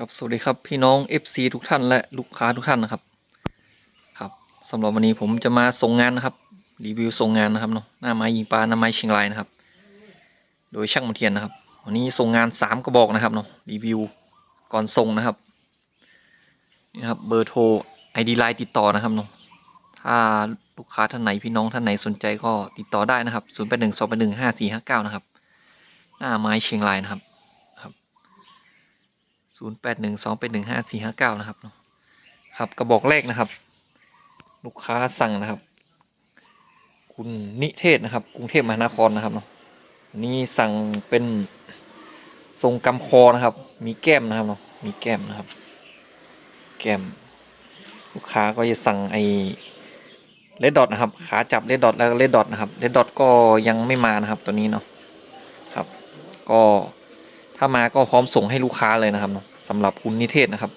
ครับสวัสดีครับพี่น้อง FC ทุกท่านและลูกค้าทุกท่านนะครับครับสำหรับวันนี้ผมจะมาส่งงานนะครับรีวิวส่งงานนะครับเนาะหน้าไม้ยิงปลาหน้าไม้เชียงรายนะครับ โดยช่างมันเทียนนะครับ วันนี้ส่งงานสามกระบอกนะครับเนาะรีวิวก่อนส่งนะครับนี่นะครับเบอร์โทร ID ไลน์ติดต่อนะครับเนาะถ้าลูกค้าท่านไหนพี่น้องท่านไหนสนใจก็ติดต่อได้นะครับ 0 8 1 2 8 1 5 4 5 9 นะครับ หน้าไม้เชียงรายนะครับ ศูนย์แปดหนึ่งสองเป็นหนึ่งห้าสี่ห้าเก้านะครับเนาะครับกระบอกแรกนะครับ ลูกค้าสั่งนะครับ คุณนิเทศนะครับ กรุงเทพมหานครนะครับเนาะนนี่สั่งเป็นทรงกำคอนะครับ มีแก้มนะครับเนาะมีแก้มนะครับ แก้ม ลูกค้าก็จะสั่งไอเลดดอทนะครับ ขาจับเลดดอทแล้วเลดดอทนะครับเลดดอทก็ยังไม่มานะครับตัวนี้เนาะครับ ก็ ถ้ามาก็พร้อมส่งให้ลูกค้าเลยนะครับเนาะสำหรับคุณนิเทศนะครับ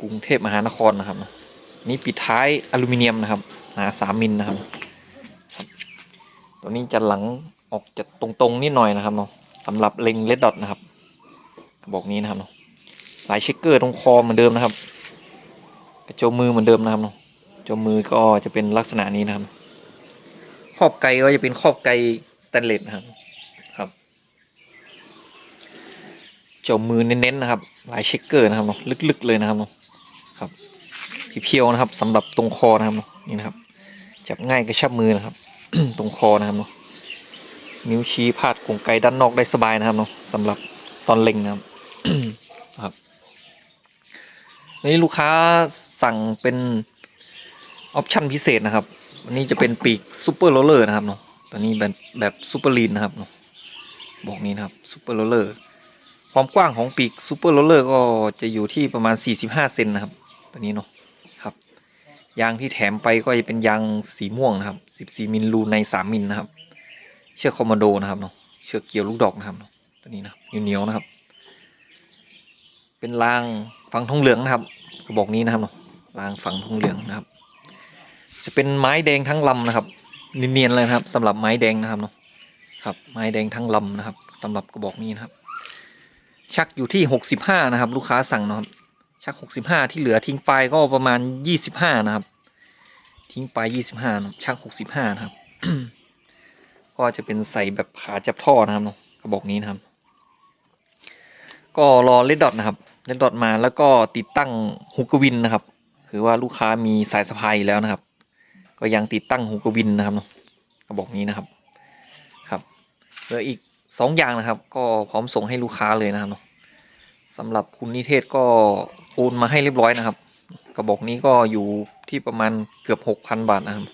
กรุงเทพมหานครนะครับ นี่ปิดท้ายอลูมิเนียมนะครับหนาสามมิลนะครับ ตัวนี้จะหลังออกจะตรงๆนิดหน่อยนะครับเนาะสำหรับเล็งเลดดอทนะครับกระบอกนี้นะครับเนาะลายเช็คเกอร์ตรงคอเหมือนเดิมนะครับ กระโจมมือเหมือนเดิมนะครับเนาะโจมมือก็จะเป็นลักษณะนี้นะครับครอบไกก็จะเป็นครอบไกสแตนเลสนะครับ เจามือเน้นๆนะครับ ลายเช็คเกอร์นะครับเนาะลึกๆเลยนะครับเนาะครับเพียวๆนะครับสำหรับตรงคอนะครับเนาะนี่นะครับ จับง่ายกระชับมือนะครับ ตรงคอนะครับเนาะนิ้วชี้พาดกงไกด้านนอกได้สบายนะครับเนาะสำหรับตอนเล็งนะครับครับนนี้ลูกค้าสั่งเป็นออปชั่นพิเศษนะครับวันนี้จะเป็นปีกซูเปอร์โรลเลอร์นะครับเนาะตัวนี้แบบแบบซูเปอร์ลีนนะครับเนาะบอกนี้นะครับซูเปอร์โรลเลอร์ ความกว้างของปีกซูเปอร์โรลเลอร์ก็จะอยู่ที่ประมาณ 45 เซนนะครับ ตัวนี้เนาะครับยางที่แถมไปก็จะเป็นยางสีม่วงนะครับ 14 มิลรูใน 3 มิลนะครับ เชือกคอมมานโดนะครับเนาะเชือกเกี่ยวลูกดอกนะครับเนาะตัวนี้นะเหนียวๆนะครับ เป็นรางฝังทองเหลืองนะครับกระบอกนี้นะครับเนาะรางฝังทองเหลืองนะครับ จะเป็นไม้แดงทั้งลำนะครับเนียนๆเลยนะครับสำหรับไม้แดงนะครับเนาะครับ ไม้แดงทั้งลำนะครับสำหรับกระบอกนี้นะครับ ชักอยู่ที่ 65 นะครับ ลูกค้าสั่งนะครับ ชัก 65 ที่เหลือทิ้งไปก็ประมาณ 25 นะครับ ทิ้งไป 25นะครับชัก 65 นะครับ ก็จะเป็นใส่แบบขาจับท่อนะครับเนาะกระบอกนี้นะครับ ก็รอเลดดอทนะครับเลดดอทมาแล้วก็ติดตั้งฮูกวินนะครับ คือว่าลูกค้ามีสายสะพายแล้วนะครับ ก็ยังติดตั้งฮูกวินนะครับเนาะกระบอกนี้นะครับ ครับเหลืออีก สองอย่างนะครับ ก็พร้อมส่งให้ลูกค้าเลยนะครับเนาะสำหรับคุณนิเทศก็โอนมาให้เรียบร้อยนะครับ กระบอกนี้ก็อยู่ที่ประมาณเกือบหกพันบาทนะครับ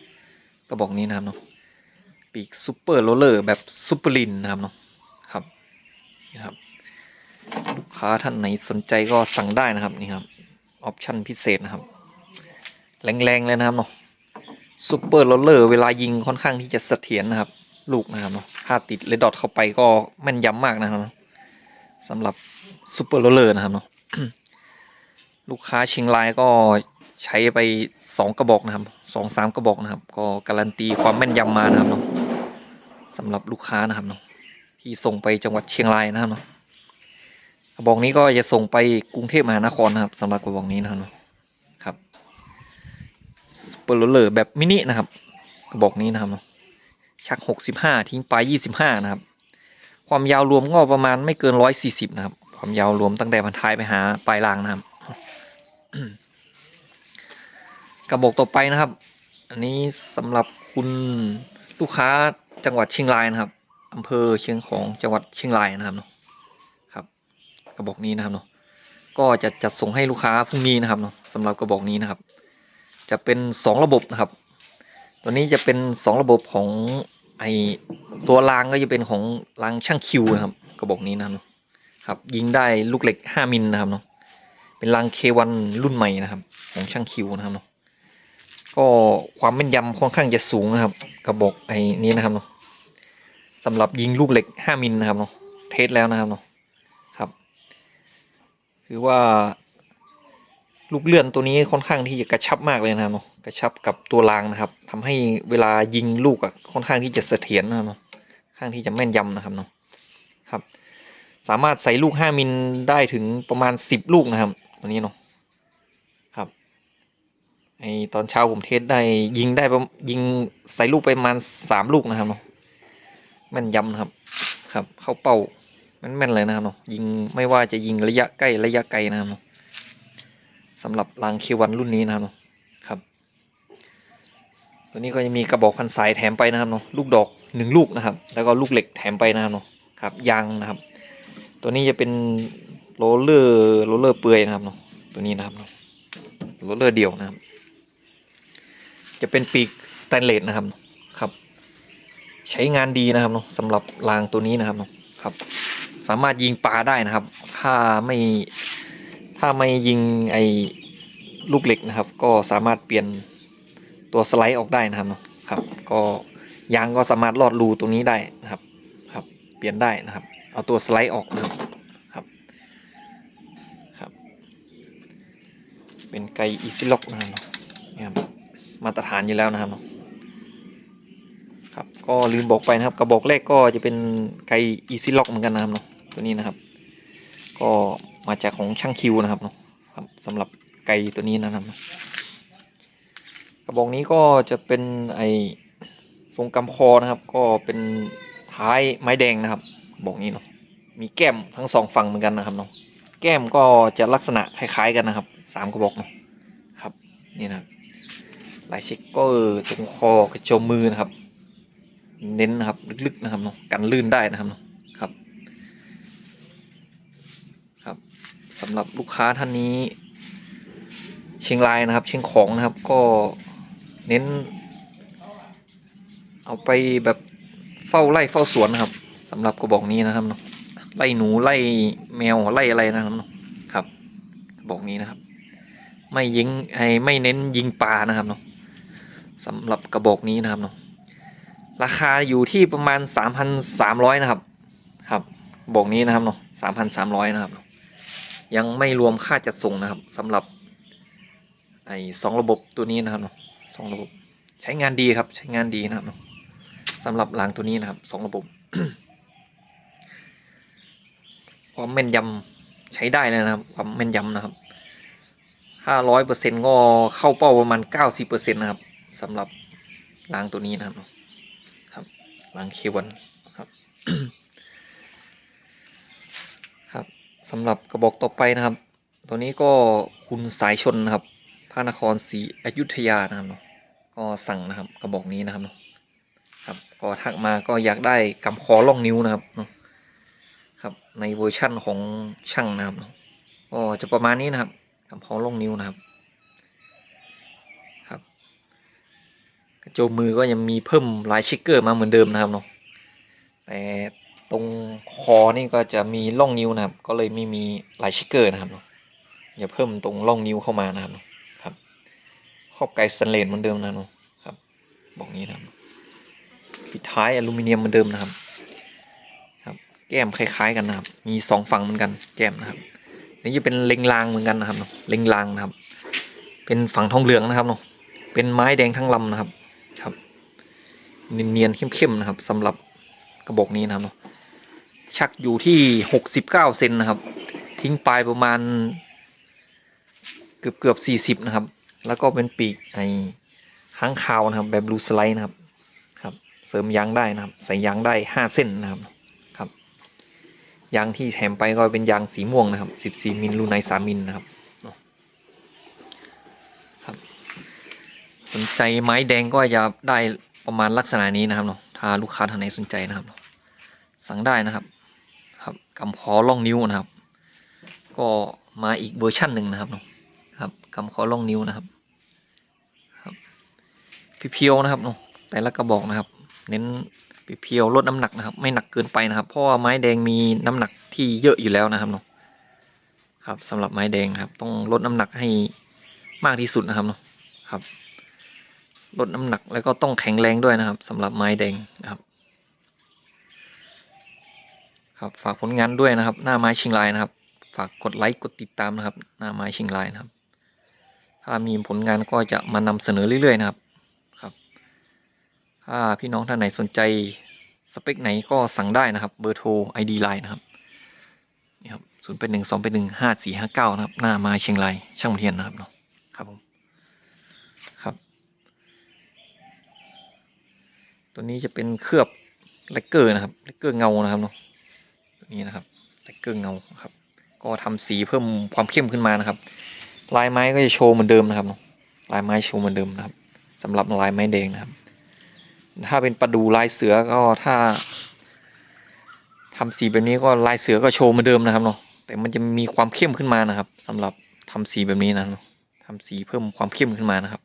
กระบอกนี้นะครับเนาะปีกซูเปอร์โรเลอร์แบบซูเปอร์ลินนะครับเนาะครับนี่ครับ ลูกค้าท่านไหนสนใจก็สั่งได้นะครับนี่ครับออปชั่นพิเศษนะครับ แรงๆเลยนะครับเนาะซูเปอร์โรเลอร์เวลายิงค่อนข้างที่จะเสถียรนะครับ ลูกนะครับเนาะถ้าติดเลดดอทเข้าไปก็แม่นยำมากนะครับเนาะสำหรับซูเปอร์โรเลอร์นะครับเนาะลูกค้าเชียงรายก็ใช้ไปสองกระบอกนะครับสองสามกระบอกนะครับ ก็การันตีความแม่นยำมานะครับเนาะสำหรับลูกค้านะครับเนาะที่ส่งไปจังหวัดเชียงรายนะครับเนาะกระบอกนี้ก็จะส่งไปกรุงเทพมหานครนะครับสำหรับกระบอกนี้นะครับเนาะครับซูเปอร์โรเลอร์แบบมินินะครับกระบอกนี้นะครับเนาะ ชัก65ทิ้งไป25นะครับ ความยาวรวมก็ประมาณไม่เกิน140นะครับ ความยาวรวมตั้งแต่พันท้ายไปหาปลายรางนะครับกระบอกต่อไปนะครับ อันนี้สำหรับคุณลูกค้าจังหวัดเชียงรายนะครับอำเภอเชียงของจังหวัดเชียงรายนะครับเนาะครับ กระบอกนี้นะครับเนาะก็จะจัดส่งให้ลูกค้าพรุ่งนี้นะครับเนาะสำหรับกระบอกนี้นะครับ จะเป็น 2 ระบบนะครับ ตัวนี้จะเป็น2ระบบของไอตัวรางก็จะเป็นของรางช่างคิวนะครับกระบอกนี้นะครับครับยิงได้ลูกเหล็ก 5 มิลนะครับเนาะเป็นราง K1 รุ่นใหม่นะครับ ของช่างคิวนะครับเนาะก็ความแม่นยำค่อนข้างจะสูงนะครับ กระบอกไอ้นี้นะครับเนาะสำหรับยิงลูกเหล็ก 5 มิลนะครับเนาะเทสแล้วนะครับเนาะครับ คือว่า ลูกเลื่อนตัวนี้ค่อนข้างที่จะกระชับมากเลยนะเนาะกระชับกับตัวรางนะครับทำให้เวลายิงลูกอะค่อนข้างที่จะเสถียรนะเนาะค่อนข้างที่จะแม่นยำนะครับเนาะครับ สามารถใส่ลูก 5 มิลได้ถึงประมาณ 10 ลูกนะครับ ตัวนี้เนาะครับไอตอนเช้าผมเทสได้ยิงได้ยิงใส่ลูกไปประมาณ 3 ลูกนะครับเนาะแม่นยำนะครับครับ เข้าเป้าแม่นๆเลยนะครับเนาะยิงไม่ว่าจะยิงระยะใกล้ระยะไกลนะครับเนาะ สำหรับรางเควันรุ่นนี้นะครับเนาะครับ ตัวนี้ก็จะมีกระบอกพันสายแถมไปนะครับเนาะลูกดอกหนึ่งลูกนะครับ แล้วก็ลูกเหล็กแถมไปนะครับเนาะครับยางนะครับ ตัวนี้จะเป็นโรลเลอร์โรลเลอร์เปลือยนะครับเนาะตัวนี้นะครับเนาะโรลเลอร์เดี่ยวนะครับ จะเป็นปีกสแตนเลสนะครับครับ ใช้งานดีนะครับเนาะสำหรับรางตัวนี้นะครับเนาะครับ สามารถยิงปลาได้นะครับ ถ้าไม่ ถ้าไม่ยิงไอ้ลูกเหล็กนะครับ ก็สามารถเปลี่ยนตัวสไลด์ออกได้นะครับครับ ก็ยางก็สามารถลอดรูตรงนี้ได้นะครับครับ เปลี่ยนได้นะครับ เอาตัวสไลด์ออกนะครับครับครับ เป็นไกอีซิล็อกนะครับนี่ครับมาตรฐานอยู่แล้วนะครับครับก็ลืมบอกไปนะครับกระบอกแรกก็จะเป็นไกอีซิล็อกเหมือนกันนะครับเนาะตัวนี้นะครับ ก็มาจากของช่างคิวนะครับเนาะสำหรับไกตัวนี้นะครับ กระบอกนี้ก็จะเป็นไอทรงกำคอนะครับ ก็เป็นท้ายไม้แดงนะครับกระบอกนี้เนาะมีแก้มทั้งสองฝั่งเหมือนกันนะครับเนาะแก้มก็จะลักษณะคล้ายๆกันนะครับสามกระบอกเนาะครับนี่นะครับลายเช็คกอร์ตรงคอกระโจมมือนะครับ เน้นนะครับลึกๆนะครับเนาะกันลื่นได้นะครับเนาะครับ ครับ สำหรับลูกค้าท่านนี้ เชียงรายนะครับ เชียงของนะครับก็เน้น เอาไปแบบเฝ้าไล่เฝ้าสวนนะครับสำหรับกระบอกนี้นะครับเนาะไล่หนูไล่แมวไล่อะไรนะครับเนาะครับกระบอกนี้นะครับ ไม่ยิงไอไม่เน้นยิงปลานะครับเนาะสำหรับกระบอกนี้นะครับเนาะราคาอยู่ที่ประมาณ 3,300 นะครับ ครับกระบอกนี้นะครับเนาะ3,300 นะครับเนาะ ยังไม่รวมค่าจัดส่งนะครับสำหรับไอ้สองระบบตัวนี้นะครับสองระบบใช้งานดีครับใช้งานดีนะครับสำหรับรางตัวนี้นะครับสองระบบความแม่นยำใช้ได้เลยนะครับ ความแม่นยำนะครับห้าร้อยเปอร์เซ็นต์ก็เข้าเป้าประมาณเก้าสิบเปอร์เซ็นต์นะครับสำหรับรางตัวนี้นะครับเนาะครับรางเควันครับ ครับ สำหรับกระบอกต่อไปนะครับ ตัวนี้ก็คุณสายชนนะครับพระนครศรีอยุธยานะครับเนาะก็สั่งนะครับกระบอกนี้นะครับเนาะครับก็ทักมาก็อยากได้กำคอล่องนิ้วนะครับเนาะครับในเวอร์ชั่นของช่างนะครับเนาะก็จะประมาณนี้นะครับกำคอล่องนิ้วนะครับครับกระโจมมือก็ยังมีเพิ่มลายเชคเกอร์มาเหมือนเดิมนะครับเนาะแต่ ตรงคอนี่ก็จะมีล่องนิ้วนะครับ ก็เลยไม่มีลายเชคเกอร์นะครับเนาะอย่าเพิ่มตรงล่องนิ้วเข้ามานะครับครับขอบไกสแตนเลสเหมือนเดิมนะเนาะครับ บอกนี้นะครับปิดท้ายอลูมิเนียมเหมือนเดิมนะครับครับ แก้มคล้าย ๆ กันนะครับ มีสองฝั่งเหมือนกัน แก้มนะครับนี่จะเป็นเล็งรางเหมือนกันนะครับเนาะเล็งรางนะครับ เป็นฝั่งทองเหลืองนะครับเนาะเป็นไม้แดงทั้งลำนะครับครับ เนียนๆเข้มๆนะครับสำหรับกระบอกนี้นะครับเนาะ ชักอยู่ที่หกสิบเก้าเซนนะครับ ทิ้งปลายประมาณ เกือบเกือบสี่สิบ40นะครับ แล้วก็เป็นปีกไอ้ค้างคาวนะครับ แบบบลูสไลด์นะครับครับ เสริมยางได้นะครับ ใส่ยางได้ห้าเส้นนะครับครับ ยางที่แถมไปก็เป็นยางสีม่วงนะครับสิบสี่มิลลูไนสามมิลนะครับครับ สนใจไม้แดงก็จะได้ประมาณลักษณะนี้นะครับเนาะถ้าลูกค้าท่านไหนสนใจนะครับ สั่งได้นะครับ ครับกำพอล่องนิ้วนะครับ ก็มาอีกเวอร์ชั่นหนึ่งนะครับเนาะครับกำคอล่องนิ้วนะครับครับเพียวๆนะครับเนาะแต่ละกระบอกนะครับ เน้นเพียวๆลดน้ำหนักนะครับ ไม่หนักเกินไปนะครับ เพราะว่าไม้แดงมีน้ำหนักที่เยอะอยู่แล้วนะครับเนาะครับสำหรับไม้แดงครับ ต้องลดน้ำหนักให้มากที่สุดนะครับเนาะครับลดน้ำหนักแล้วก็ต้องแข็งแรงด้วยนะครับสำหรับไม้แดงนะครับ ครับฝากผลงานด้วยนะครับ หน้าไม้ชิงลายนะครับ ฝากกดไลค์กดติดตามนะครับ หน้าไม้ชิงลายนะครับ ถ้ามีผลงานก็จะมานำเสนอเรื่อยๆนะครับครับ ถ้าพี่น้องท่านไหนสนใจสเปคไหนก็สั่งได้นะครับ เบอร์โทร ID ไลน์นะครับนี่ครับศูนย์เป็นหนึ่งสองเป็นหนึ่งห้าสี่ห้าเก้านะครับ หน้าไมาเชียงรายช่างเทียนนะครับเนาะครับผมครับ ตัวนี้จะเป็นเคลือบเลกเกอร์นะครับเลกเกอร์เงานะครับเนาะ นี้นะครับเลกเกอร์เงาครับ ก็ทำสีเพิ่มความเข้มขึ้นมานะครับ ลายไม้ก็จะโชว์เหมือนเดิมนะครับเนาะลายไม้โชว์เหมือนเดิมนะครับสำหรับลายไม้แดงนะครับ ถ้าเป็นประดูลายเสือก็ถ้าทำสีแบบนี้ก็ลายเสือก็โชว์เหมือนเดิมนะครับเนาะแต่มันจะมีความเข้มขึ้นมานะครับสำหรับทำสีแบบนี้นะเนาะทำสีเพิ่มความเข้มขึ้นมานะครับ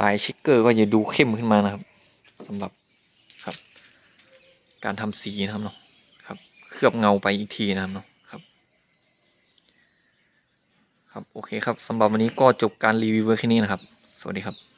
ลายชิกเกอร์ก็จะดูเข้มขึ้นมานะครับสำหรับครับ การทำสีนะครับเนาะ ลือบเงาไปอีกทีนะครับเนาะครับครับโอเคครับสำหรับวันนี้ก็จบการรีวิวไว้แค่นี้นะครับ สวัสดีครับ